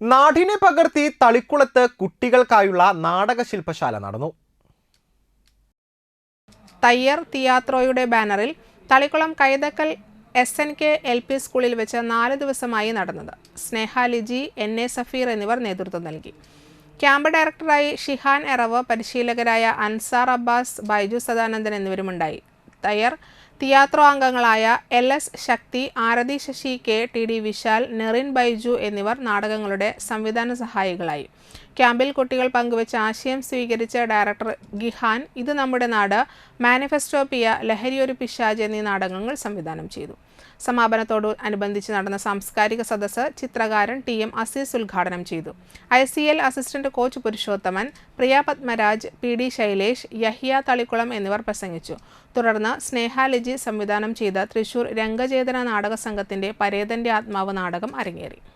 നാടിനെ പകർത്തി തളിക്കുളത്ത് കുട്ടികൾക്കായുള്ള നാടക ശില്പശാല നടന്നു. തയ്യർ തിയാത്രോയുടെ ബാനറിൽ Thalikulam Kaithakkal S N K L P സ്കൂളിൽ വെച്ച് നാല് ദിവസമായി നടന്നത്. സ്നേഹ ലിജി എൻ എ സഫീർ എന്നിവർ നേതൃത്വം നൽകി. ക്യാമ്പ് ഡയറക്ടറായി ഷിഹാൻ എറവ് പരിശീലകരായ അൻസാർ അബ്ബാസ് ബൈജു സദാനന്ദൻ എന്നിവരുമുണ്ടായി. തയ്യർ തിയാത്രോ അംഗങ്ങളായ L S Shakthi Arathi Sasi K T D Vishal Nerin Baiju എന്നിവർ നാടകങ്ങളുടെ സംവിധാന സഹായികളായി. ക്യാമ്പിൽ കുട്ടികൾ പങ്കുവച്ച ആശയം സ്വീകരിച്ച ഡയറക്ടർ ഗിഹാൻ ഇത് നമ്മുടെ നാട് മാനിഫെസ്റ്റോപ്പിയ ലഹരിയൊരു പിശാജ് എന്നീ നാടകങ്ങൾ സംവിധാനം ചെയ്തു. സമാപനത്തോട് അനുബന്ധിച്ച് നടന്ന സാംസ്കാരിക സദസ്സ് ചിത്രകാരൻ ടി എം അസീസ് ഉദ്ഘാടനം ചെയ്തു. I C L assistant coach Purushothaman Priya Padmaraj P D Shailesh Yahiya Thalikulam എന്നിവർ പ്രസംഗിച്ചു. തുടർന്ന് സ്നേഹ ലിജി സംവിധാനം ചെയ്ത തൃശൂർ രംഗചേതന നാടക സംഘത്തിന്റെ പരേതന്റെ ആത്മാവ് നാടകം അരങ്ങേറി